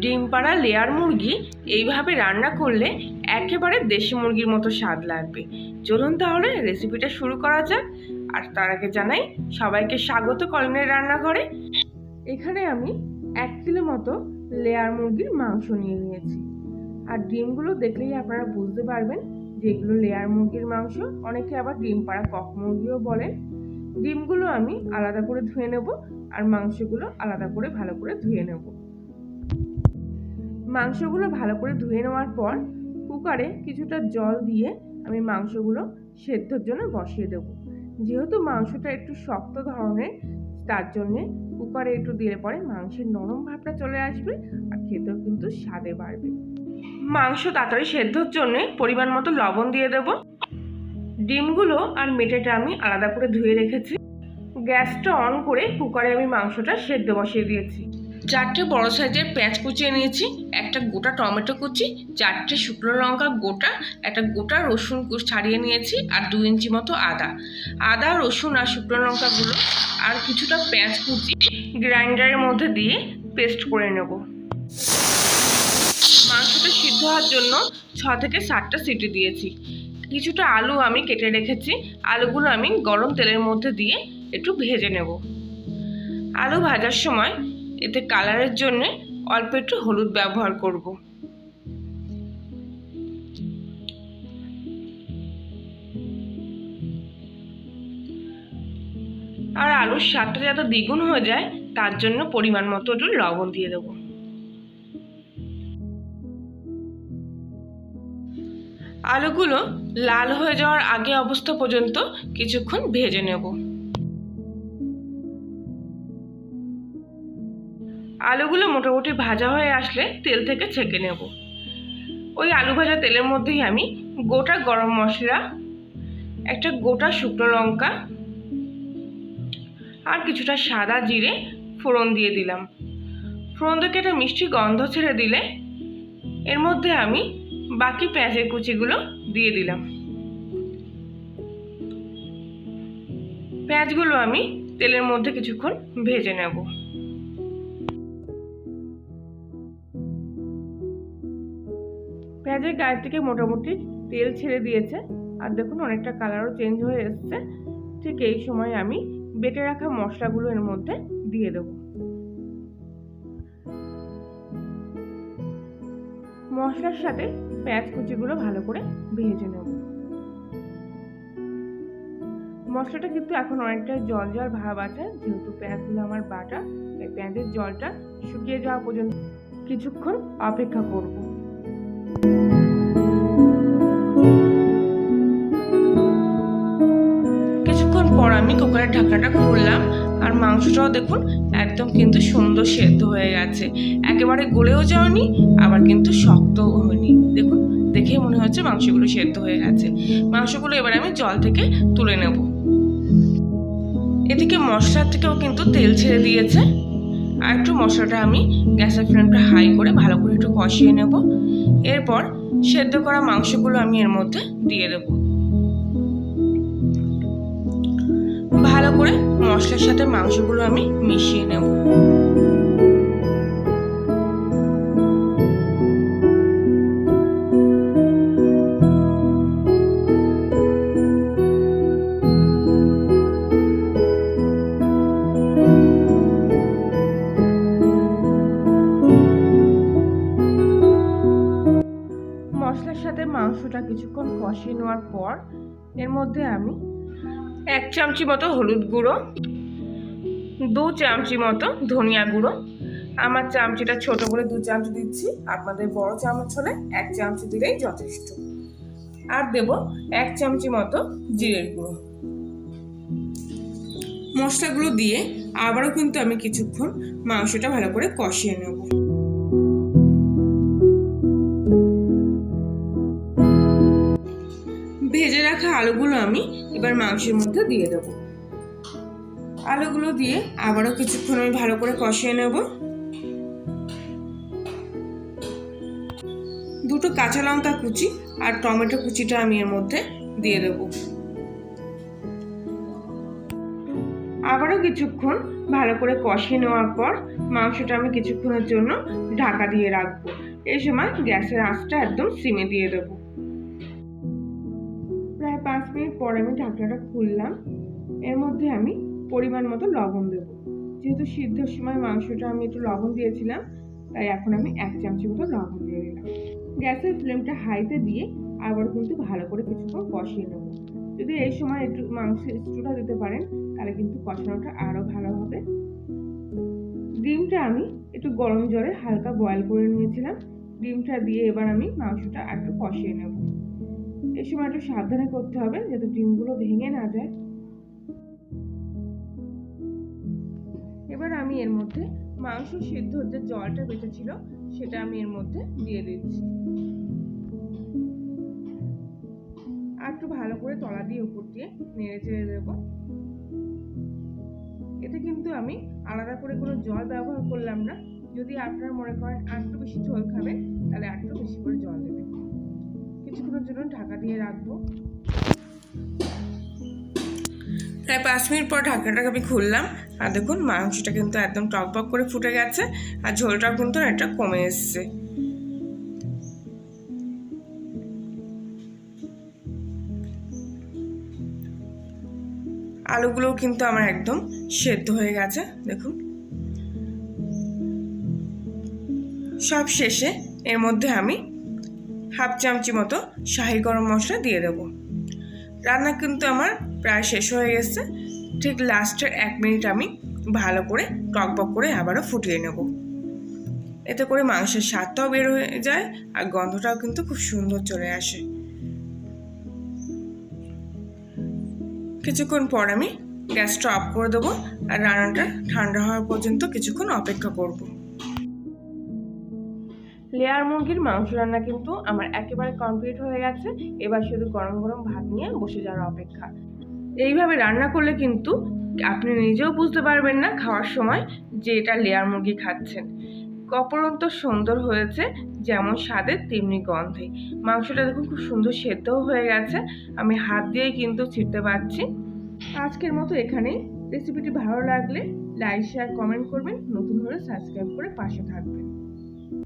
ডিম পাড়া লেয়ার মুরগি এইভাবে রান্না করলে একেবারে দেশি মুরগির মতো স্বাদ লাগবে। চলুন তাহলে রেসিপিটা শুরু করা যাক। আর তার আগে জানাই, সবাইকে স্বাগত কলমের রান্নাঘরে। এখানে আমি এক কিলো মতো লেয়ার মুরগির মাংস নিয়ে নিয়েছি। আর ডিমগুলো দেখলেই আপনারা বুঝতে পারবেন যে এগুলো লেয়ার মুরগির মাংস। অনেকে আবার ডিম পাড়া কক মুরগিও বলেন। ডিমগুলো আমি আলাদা করে ধুয়ে নেব আর মাংসগুলো আলাদা করে ভালো করে ধুয়ে নেব। মাংসগুলো ভালো করে ধুয়ে নেওয়ার পর কুকারে কিছুটা জল দিয়ে আমি মাংসগুলো সেদ্ধর জন্য বসিয়ে দেব। যেহেতু মাংসটা একটু শক্ত ধরনের, তার জন্যে কুকারে একটু দিলে পরে মাংসের নরম ভাবটা চলে আসবে আর খেতেও কিন্তু স্বাদে বাড়বে। মাংস তাড়াতাড়ি সেদ্ধর জন্যে পরিমাণ মতো লবণ দিয়ে দেব। ডিমগুলো আর মেটেটা আমি আলাদা করে ধুয়ে রেখেছি। গ্যাসটা অন করে কুকারে আমি মাংসটা সেদ্ধ বসিয়ে দিয়েছি। চারটে বড় সাইজের পেঁয়াজ কুচিয়ে নিয়েছি, একটা গোটা টমেটো কুচি, চারটে শুকনো লঙ্কা গোটা, একটা গোটা রসুন ছাড়িয়ে নিয়েছি, আর দু ইঞ্চি মতো আদা। আদা, রসুন আর শুকনো লঙ্কাগুলো, আর কিছুটা পেঁয়াজ কুচি গ্রাইন্ডারের মধ্যে দিয়ে পেস্ট করে নেব। মাংসটা সিদ্ধ হওয়ার জন্য ছ থেকে সাতটা সিটি দিয়েছি। কিছুটা আলু আমি কেটে রেখেছি, আলুগুলো আমি গরম তেলের মধ্যে দিয়ে একটু ভেজে নেব। আলু ভাজার সময় এতে কালারের জন্য অল্প একটু হলুদ ব্যবহার করব। আর আলুর স্বাদটা যাতে দ্বিগুণ হয়ে যায়, তার জন্য পরিমাণ মতো একটু লবণ দিয়ে দেবো। আলুগুলো লাল হয়ে যাওয়ার আগে অবস্থা পর্যন্ত কিছুক্ষণ ভেজে নেব। আলুগুলো মোটামুটি ভাজা হয়ে আসলে তেল থেকে ছেঁকে নেব। ওই আলু ভাজা তেলের মধ্যেই আমি গোটা গরম মশলা, একটা গোটা শুকনো লঙ্কা আর কিছুটা সাদা জিরে ফোড়ন দিয়ে দিলাম। ফোড়ন থেকে একটা মিষ্টি গন্ধ ছেড়ে দিলে এর মধ্যে আমি বাকি পেঁয়াজের কুচিগুলো দিয়ে দিলাম। পেঁয়াজগুলো আমি তেলের মধ্যে কিছুক্ষণ ভেজে নেব। গায়ের থেকে মোটামুটি তেল ছেড়ে দিয়েছে। আর দেখুন, অনেকটা কালারও চেঞ্জ হয়ে এসছে। ঠিক এই সময় আমি বেটে রাখা মশলাগুলো এর মধ্যে দিয়ে দেবো। মশলার সাথে পেঁয়াজ কুচিগুলো ভালো করে ভেজে নেব। মশলাটা কিন্তু এখন অনেকটা জল জল ভাব আছে। যেহেতু পেঁয়াজগুলো আমার বাটা, তাই পেঁয়াজের জলটা শুকিয়ে যাওয়া পর্যন্ত কিছুক্ষণ অপেক্ষা করব। ঢাকনাটা খুললাম আর মাংসটাও দেখুন একদম কিন্তু সুন্দর সেদ্ধ হয়ে গেছে। একেবারে গলেও যায়নি আবার কিন্তু শক্তও হয়নি। দেখুন দেখেই মনে হচ্ছে মাংসগুলো সেদ্ধ হয়ে গেছে। মাংসগুলো এবার আমি জল থেকে তুলে নেব। এদিকে মশলার থেকেও কিন্তু তেল ছেড়ে দিয়েছে। আর একটু মশলাটা আমি গ্যাসের ফ্লেমটা হাই করে ভালো করে একটু কষিয়ে নেব। এরপর সেদ্ধ করা মাংসগুলো আমি এর মধ্যে দিয়ে দেবো। ভালো করে মশলার সাথে মাংসগুলো আমি মিশিয়ে নেব। মশলার সাথে মাংসটা কিছুক্ষণ কষিয়ে নেওয়ার পর এর মধ্যে আমি এক চামচি মতো হলুদ গুঁড়ো, দু চামচি মতো ধনিয়া গুঁড়ো। আমার চামচিটা ছোট করে দু চামচ দিচ্ছি, আপনাদের বড় চামচ হলে এক চামচি দিলেই যথেষ্ট। আর দেব এক চামচি মতো জিরের গুঁড়ো। মশলাগুলো দিয়ে আবারও কিন্তু আমি কিছুক্ষণ মাংসটা ভালো করে কষিয়ে নেব। ভেজে রাখা আলুগুলো আমি এবার মাংসের মধ্যে দিয়ে দেবো। আলুগুলো দিয়ে আবারও কিছুক্ষণ আমি ভালো করে কষিয়ে নেব। দুটো কাঁচা লঙ্কা কুচি আর টমেটো কুচিটা আমি এর মধ্যে দিয়ে দেবো। আবারও কিছুক্ষণ ভালো করে কষিয়ে নেওয়ার পর মাংসটা আমি কিছুক্ষণের জন্য ঢাকা দিয়ে রাখব। এই সময় গ্যাসের আঁচটা একদম সিমে দিয়ে দেবো। মিনিট পর আমি ঢাকনাটা খুললাম। এর মধ্যে আমি পরিমাণ মতো লবণ দেবো। যেহেতু সিদ্ধর সময় মাংসটা আমি একটু লবণ দিয়েছিলাম, তাই এখন আমি এক চামচি মতো লবণ দিয়ে দিলাম। গ্যাসের ফ্লেমটা হাইতে দিয়ে আবার কিন্তু ভালো করে কিছুক্ষণ কষিয়ে নেব। যদি এই সময় একটু মাংসের স্টুটা দিতে পারেন, তাহলে কিন্তু কষানোটা আরও ভালো হবে। ডিমটা আমি একটু গরম জলে হালকা বয়েল করে নিয়েছিলাম। ডিমটা দিয়ে এবার আমি মাংসটা আর একটু কষিয়ে নেব। এই সময় একটু সাবধানে করতে হবে, যাতে ডিমগুলো ভেঙে না যায়। এবার আমি এর মধ্যে মাংস সিদ্ধ যে জলটা বেঁচেছিল, সেটা আমি এর মধ্যে দিয়ে দিচ্ছি। আর একটু ভালো করে তলা দিয়ে উপর দিয়ে নেড়ে চেড়ে দেবো। এতে কিন্তু আমি আলাদা করে কোনো জল ব্যবহার করলাম না। যদি আপনারা মনে করেন আর একটু বেশি ঝোল খাবেন, তাহলে আর একটু বেশি করে জল দেবেন। কিছুক্ষণের জন্য ঢাকা দিয়ে রাখব। প্রায় পাঁচ মিনিট পর ঢাকনাটাকে আমি খুললাম। আর দেখুন, মাংসটা কিন্তু একদম টক টকবক করে ফুটে গেছে আর ঝোলটাও কিন্তু একটা কমে এসছে। আলুগুলোও কিন্তু আমার একদম সেদ্ধ হয়ে গেছে, দেখুন। সব শেষে এর মধ্যে আমি হাফ চামচি মতো শাহি গরম মশলা দিয়ে দেবো। রান্না কিন্তু আমার প্রায় শেষ হয়ে গেছে। ঠিক লাস্টের এক মিনিট আমি ভালো করে টকবক করে আবারও ফুটিয়ে নেব। এতে করে মাংসের স্বাদটাও বের হয়ে যায় আর গন্ধটাও কিন্তু খুব সুন্দর চলে আসে। কিছুক্ষণ পর আমি গ্যাসটা অফ করে দেবো আর রান্নাটা ঠান্ডা হওয়া পর্যন্ত কিছুক্ষণ অপেক্ষা করব। লেয়ার মুরগির মাংস রান্না কিন্তু আমার একেবারে কমপ্লিট হয়ে গেছে। এবার শুধু গরম গরম ভাত নিয়ে বসে যাওয়ার অপেক্ষা। এইভাবে রান্না করলে কিন্তু আপনি নিজেও বুঝতে পারবেন না খাওয়ার সময় যে এটা লেয়ার মুরগি খাচ্ছেন। অপরন্ত সুন্দর হয়েছে, যেমন স্বাদের তেমনি গন্ধে। মাংসটা দেখুন খুব সুন্দর সেদ্ধও হয়ে গেছে, আমি হাত দিয়েই কিন্তু ছিটতে পারছি। আজকের মতো এখানেই। রেসিপিটি ভালো লাগলে লাইক শেয়ার কমেন্ট করবেন। নতুন হলে সাবস্ক্রাইব করে পাশে থাকবেন।